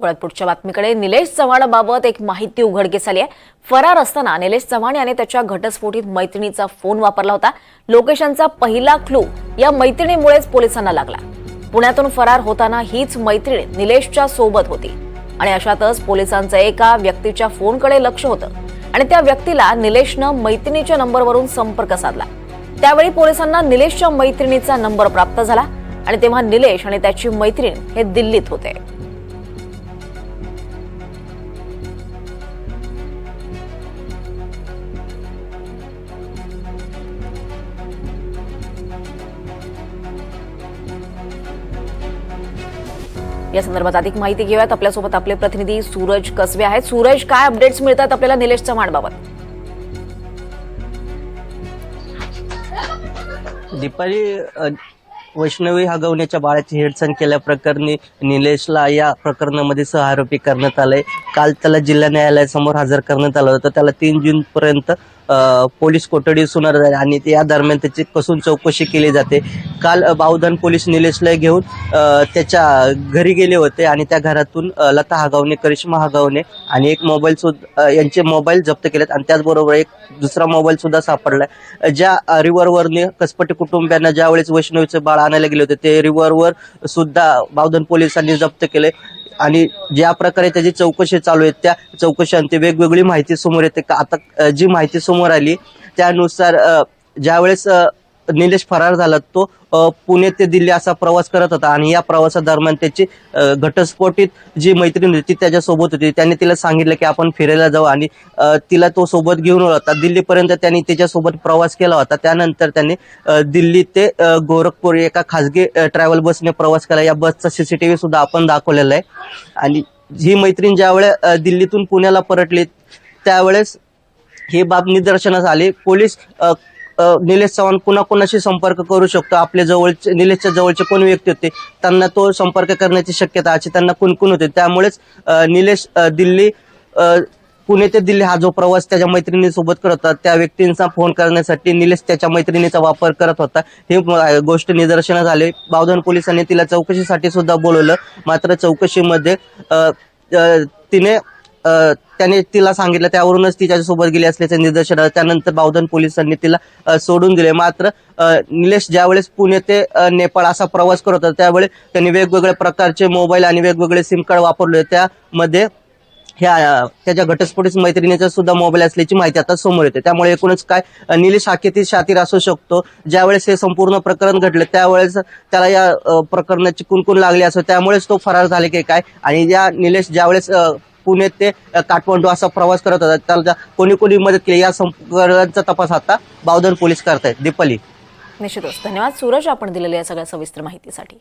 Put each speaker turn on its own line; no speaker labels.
वळत पुढच्या बातमीकडे. निलेश चव्हाणाबाबत एक माहिती उघडकीस आली आहे. फरार असताना निलेश चव्हाण याने त्याच्या घटस्फोटीत मैत्रिणीचा फोन वापरला होता. लोकेशनचा पहिला क्लू या मैत्रिणीमुळेच पोलिसांना लागला. पुण्यातून फरार होताना हीच मैत्रीण निलेशच्या सोबत होती. आणि अशातच पोलिसांचं एका व्यक्तीच्या फोनकडे लक्ष होतं. आणि त्या व्यक्तीला निलेशनं मैत्रिणीच्या नंबरवरून संपर्क साधला. त्यावेळी पोलिसांना निलेशच्या मैत्रिणीचा नंबर प्राप्त झाला. आणि तेव्हा निलेश आणि त्याची मैत्रीण हे दिल्लीत होते. या संदर्भात अधिक माहिती घेऊयात. आपल्यासोबत आपले प्रतिनिधी सूरज कसबे आहेत. सूरज काय अपडेट्स मिळतात आपल्याला निलेश चव्हाण बाबत?
दीपाली अ, वैष्णवी हगवण्याच्या बाळाची हेडसण केल्याप्रकरणी निलेशला या प्रकरणामध्ये सहआरोपी करण्यात आलंय काल त्याला जिल्हा न्यायालयासमोर हजर करण्यात आलं होतं. त्याला तीन जून पर्यंत पोलीस कोठडी सुनार झाली आणि या दरम्यान त्याची कसून चौकशी केली जाते. काल बावधन पोलीस निलेशला घेऊन त्याच्या घरी गेले होते आणि त्या घरातून लता हागावणे करिश्मा हागावणे आणि एक मोबाईल सुद्धा यांचे मोबाईल जप्त केलेत आणि त्याचबरोबर एक दुसरा मोबाईल सुद्धा सापडलाय. ज्या रिव्हरवरने कसपटे कुटुंबियांना ज्यावेळेस वैष्णवीचे बाळ आणायला गेले होते ते रिव्हरवर सुद्धा बावधन पोलिसांनी जप्त केले. आणि ज्या प्रकारे त्याची चौकशी चालू आहे त्या चौकशांती वेगवेगळी माहिती समोर येते. का आता जी माहिती समोर आली त्यानुसार ज्यावेळेस निलेश फरार झाला तो पुणे ते दिल्ली असा प्रवास करत होता. आणि या प्रवासादरम्यान त्याची घटस्फोटीत जी मैत्रीण होती ती त्याच्यासोबत होती. त्याने तिला सांगितलं की आपण फिरायला जाऊ. आणि तिला तो सोबत घेऊन होता. दिल्लीपर्यंत त्यांनी त्याच्यासोबत प्रवास केला होता. त्यानंतर त्यांनी दिल्ली ते गोरखपूर एका खासगी ट्रॅव्हल बसने प्रवास केला. या बसचा सीसीटीव्ही सुद्धा आपण दाखवलेला आहे. आणि ही मैत्रीण ज्यावेळेस दिल्लीतून पुण्याला परतली त्यावेळेस ही बाब निदर्शनास आली. पोलीस निलेश चव्हाण पुन्हा कोणाशी संपर्क करू शकतो? आपल्या जवळचे निलेशच्या जवळचे कोण व्यक्ती होते? त्यांना तो संपर्क करण्याची शक्यता अशी त्यांना कुणकुण होते? त्यामुळेच निलेश दिल्ली पुणे ते दिल्ली हा जो प्रवास त्याच्या मैत्रिणीसोबत करत होता त्या व्यक्तींचा फोन करण्यासाठी निलेश त्याच्या मैत्रिणीचा वापर करत होता. ही गोष्ट निदर्शनास आले. बावधन पोलिसांनी तिला चौकशीसाठी सुद्धा बोलवलं. मात्र चौकशीमध्ये तिने त्याने तिला सांगितलं त्यावरूनच तिच्यासोबत गेली असल्याचं निदर्शन त्यानंतर बावधन पोलिसांनी तिला सोडून दिले. मात्र निलेश ज्यावेळेस पुणे ते नेपाळ असा प्रवास करत होता त्यावेळेस त्यांनी वेगवेगळ्या प्रकारचे मोबाईल आणि वेगवेगळे सिम कार्ड वापरले. त्यामध्ये ह्या त्याच्या घटस्फोटीस मैत्रिणीचा सुद्धा मोबाईल असल्याची माहिती आता समोर येते. त्यामुळे एकूणच काय निलेश हा किती शातीर असू शकतो? ज्यावेळेस हे संपूर्ण प्रकरण घडलं त्यावेळेस त्याला या प्रकरणाची कुणकुण लागली असं त्यामुळेच तो फरार झाले की काय? आणि या निलेश ज्यावेळेस पुणे ते काठमांडू असा प्रवास करत होता. त्याला कोणी कोणी मदत केली या संपर्कांचा तपास आता बावधन पोलीस करतायत. दीपाली.
निश्चितच. धन्यवाद. सूरज आपण दिलेल्या या सगळ्या सविस्तर माहितीसाठी.